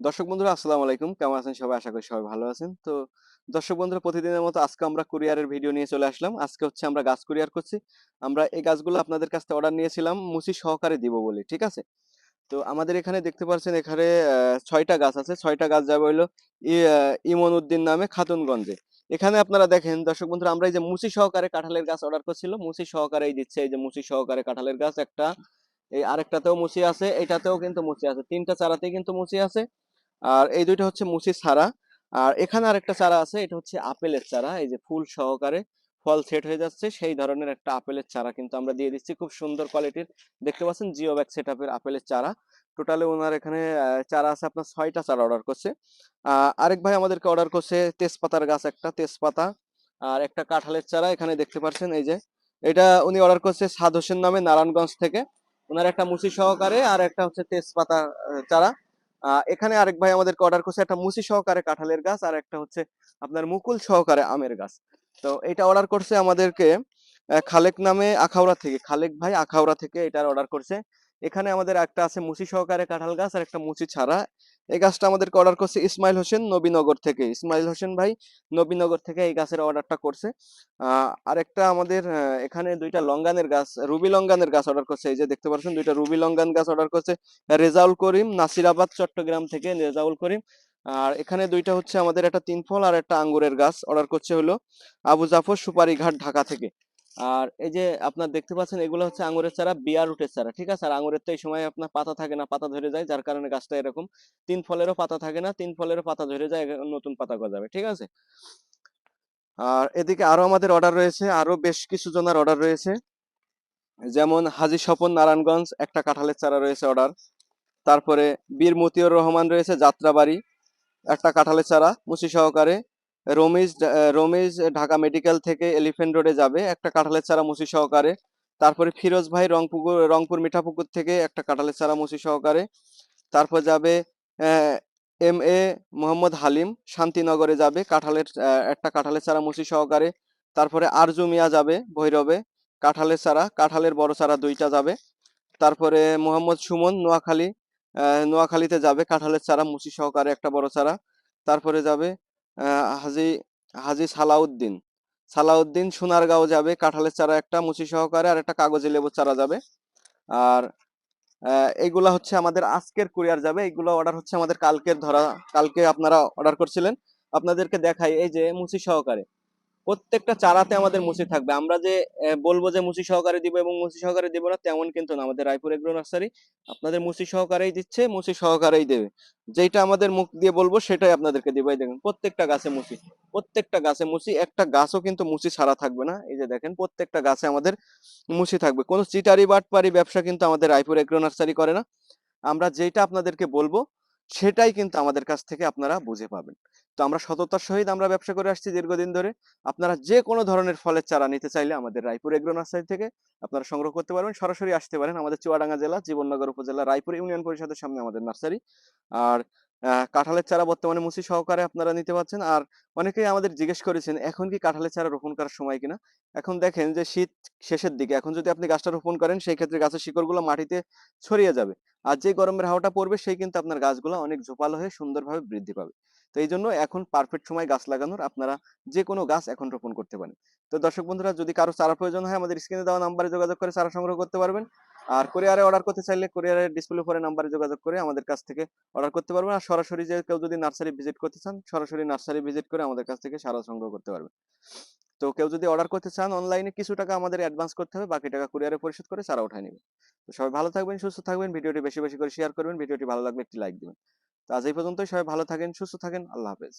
দর্শক বন্ধুরা, আসসালামু আলাইকুম। কেমন আছেন সবাই? আশা করি সবাই ভালো আছেন। তো দর্শক বন্ধুরা, প্রতিদিনের মতো আজকে আমরা কুরিয়ারের ভিডিও নিয়ে চলে আসলাম। আজকে হচ্ছে আমরা গাছ কুরিয়ার করছি। আমরা এই গাছগুলো আপনাদের কাছ থেকে অর্ডার নিয়েছিলাম, মুসি সহকারে দিব বলে, ঠিক আছে? তো আমাদের এখানে দেখতে পাচ্ছেন, এখানে ছয়টা গাছ আছে। ছয়টা গাছ যাবে হইল ইমন উদ্দিন নামে খাতুনগঞ্জে। এখানে আপনারা দেখেন, দর্শক বন্ধুরা, আমরা এই যে মুসি সহকারে কাঁঠালের গাছ অর্ডার করছিল, মুসি সহকারেই দিচ্ছে। এই যে মুসি সহকারে কাঁঠালের গাছ একটা, এই আরেকটাতেও মুসি আছে, এটাতেও কিন্তু মুসি আছে। তিনটা চারাতেই কিন্তু মুসি আছে। আর এই দুইটা হচ্ছে মুসি ছাড়া। আর এখানে আরেকটা চারা আছে, এটা হচ্ছে আপেলের চারা। এই যে ফুল সহকারে ফল সেট হয়ে যাচ্ছে, সেই ধরনের একটা আপেলের চারা কিন্তু আমরা দিয়ে দিচ্ছি। খুব সুন্দর কোয়ালিটির। দেখতে পাচ্ছেন জিও ব্যাগ সেট আপের আপেলের চারা। টোটালে ওনার এখানে চারা আছে আপনার ছয়টা চারা অর্ডার করছে। আরেক ভাই আমাদেরকে অর্ডার করছে তেজপাতার গাছ একটা, তেজপাতা আর একটা কাঁঠালের চারা। এখানে দেখতে পাচ্ছেন এই যে, এটা উনি অর্ডার করছে সাদ হোসেন নামে নারায়ণগঞ্জ থেকে। ওনার একটা মুসি সহকারে আর একটা হচ্ছে তেজপাতা চারা। এখানে আরেক ভাই আমাদেরকে অর্ডার করছে একটা মুসি সহকারে কাঁঠালের গাছ আর একটা হচ্ছে আপনার মুকুল সহকারে আমের গাছ। তো এটা অর্ডার করছে আমাদেরকে খালেক নামে আখাউড়া থেকে, খালেক ভাই আখাউড়া থেকে এটার অর্ডার করছে। এখানে আমাদের একটা আছে মুসি সহকারে কাঁঠাল গাছ আর একটা মুসি ছাড়া এই গাছটা আমাদেরকে অর্ডার করছে ইসমাইল হোসেন নবীনগর থেকে। ইসমাইল হোসেন ভাই নবীনগর থেকে এই গাছের অর্ডারটা করছে। আরেকটা আমাদের এখানে দুইটা লঙ্গানের গাছ, রুবি লঙ্গানের গাছ অর্ডার করছে। এই যে দেখতে পাচ্ছেন, দুইটা রুবি লঙ্গান গাছ অর্ডার করছে। রেজাউল করিম, নাসিরাবাদ, চট্টগ্রাম থেকে রেজাউল করিম। আর এখানে দুইটা হচ্ছে আমাদের একটা তিন ফল আর একটা আঙ্গুরের গাছ অর্ডার করছে হলো আবু জাফর সুপারিঘাট ঢাকা থেকে। আর এই যে আপনার দেখতে পাচ্ছেন, এগুলো হচ্ছে আঙুরের চারা, বিয়ার রুটের চারা, ঠিক আছে? আর আঙুরের তো এই সময় আপনার পাতা থাকে না, পাতা ধরে যায়, যার কারণে গাছটা এরকম। তিন ফলেরও পাতা থাকে না, তিন ফলেরও পাতা ধরে যায় নতুন পাতা গজাবে, ঠিক আছে? আর এদিকে আরও আমাদের অর্ডার রয়েছে আরও বেশ কিছু জনের অর্ডার রয়েছে। যেমন হাজী স্বপন নারায়ণগঞ্জ, একটা কাঁঠালের চারা রয়েছে অর্ডার। তারপরে বীর মতিউর রহমান রয়েছে, যাত্রাবাড়ি, একটা কাঁঠালের চারা, মুচি সহকারে। রমিজ আহ, রমিজ ঢাকা মেডিকেল থেকে এলিফেন্ট রোডে যাবে একটা কাঁঠালের চারা মুচি সহকারে। তারপরে ফিরোজ ভাই রংপুকুর রংপুর মিঠাপুকুর থেকে একটা কাঁঠালের চারা মুচি সহকারে। তারপর যাবে এম এ মোহাম্মদ হালিম শান্তিনগরে যাবে কাঁঠালের একটা কাঁঠালের চারা মুচি সহকারে। তারপরে আরজু মিয়া যাবে ভৈরবে কাঁঠালের চারা কাঁঠালের বড় চারা দুইটা যাবে। তারপরে মোহাম্মদ সুমন নোয়াখালী নোয়াখালীতে যাবে কাঁঠালের চারা মুচি সহকারে একটা বড় চারা। তারপরে যাবে হাজি হাজি সালাউদ্দিন। সালাউদ্দিন সোনারগাঁও যাবে, কাঁঠালের চারা একটা মুচি সহকারে আর একটা কাগজে লেবু চারা যাবে। আর এইগুলা হচ্ছে আমাদের আজকের কুরিয়ার যাবে এইগুলো অর্ডার হচ্ছে আমাদের কালকের ধরা, কালকে আপনারা অর্ডার করছিলেন। আপনাদেরকে দেখাই এই যে মুচি সহকারে। প্রত্যেকটা চারাতে আমাদের মুচি থাকবে। আমরা যে বলব যে মুচি সহকারে দিব এবং মুচি সহকারে দিব না, তেমন কিন্তু না। আমাদের রায়পুর এগ্রো নার্সারি আপনাদের মুচি সহকারেই দিচ্ছে, মুচি সহকারেই দেবে। যেটা আমাদের মুখ দিয়ে বলব, সেটাই আপনাদেরকে দিব। এই দেখেন, প্রত্যেকটা গাছে মুচি, প্রত্যেকটা গাছে মুচি, একটা গাছও কিন্তু মুচি ছাড়া থাকবে না। এই যে দেখেন, প্রত্যেকটা গাছে আমাদের মুচি থাকবে। কোনো চিটারি, বাটপারি ব্যবসা কিন্তু আমাদের রায়পুর এগ্রো নার্সারি করে না। আমরা যেটা আপনাদেরকে বলব সেটাই কিন্তু আমাদের কাছ থেকে আপনারা বুঝে পাবেন। তো আমরা সততার সহিত আমরা ব্যবসা করে আসছি দীর্ঘদিন ধরে। আপনারা যে কোনো ধরনের ফলের চারা নিতে চাইলে আমাদের রায়পুর এগ্রো নার্সারি থেকে আপনারা সংগ্রহ করতে পারবেন। সরাসরি আসতে পারেন আমাদের চুয়াডাঙ্গা জেলা, জীবননগর উপজেলা, রায়পুর ইউনিয়ন পরিষদের সামনে আমাদের নার্সারি। আর কাঁঠালের চারা বর্তমানে মুসি সহকারে আপনারা নিতে পারছেন। আর অনেকেই আমাদের জিজ্ঞেস করেছেন, এখন কি কাঁঠালের চারা রোপণ করার সময় কিনা? এখন দেখেন যে, শীত শেষের দিকে। এখন যদি আপনি গাছটা রোপণ করেন, সেই ক্ষেত্রে গাছের শিকড়গুলো মাটিতে ছড়িয়ে যাবে। আর যে গরমের হাওয়াটা পড়বে, সেই কিন্তু আপনার গাছগুলো অনেক ঝোপালো হয়ে সুন্দরভাবে বৃদ্ধি পাবে। তো এই জন্য এখন পারফেক্ট সময় গাছ লাগানোর। আপনারা যে কোনো গাছ এখন রোপণ করতে পারেন। তো দর্শক বন্ধুরা, যদি কারও চারা প্রয়োজন হয়, আমাদের স্ক্রিনে দেওয়া নাম্বারে যোগাযোগ করে চারা সংগ্রহ করতে পারবেন। আর কোরিয়ারে অর্ডার করতে চাইলে কোরিয়ারের ডিসপ্লে উপরে নাম্বারে যোগাযোগ করে আমাদের কাছ থেকে অর্ডার করতে পারবেন। আর সরাসরি যে কেউ যদি নার্সারি ভিজিট করতে চান, সরাসরি নার্সারি ভিজিট করে আমাদের কাছ থেকে সারা সংগ্রহ করতে পারবেন। তো কেউ যদি অর্ডার করতে চান অনলাইনে কিছু টাকা আমাদের অ্যাডভান্স করতে হবে, বাকি টাকা কুরিয়ারে পরিশোধ করে সারা উঠায় নেবে। তো সবাই ভালো থাকবেন, সুস্থ থাকবেন, ভিডিওটি বেশি বেশি করে শেয়ার করবেন, ভিডিওটি ভালো লাগলে একটি লাইক দিবেন। তো আজ এই পর্যন্তই, সবাই ভালো থাকেন, সুস্থ থাকেন, আল্লাহ হাফেজ।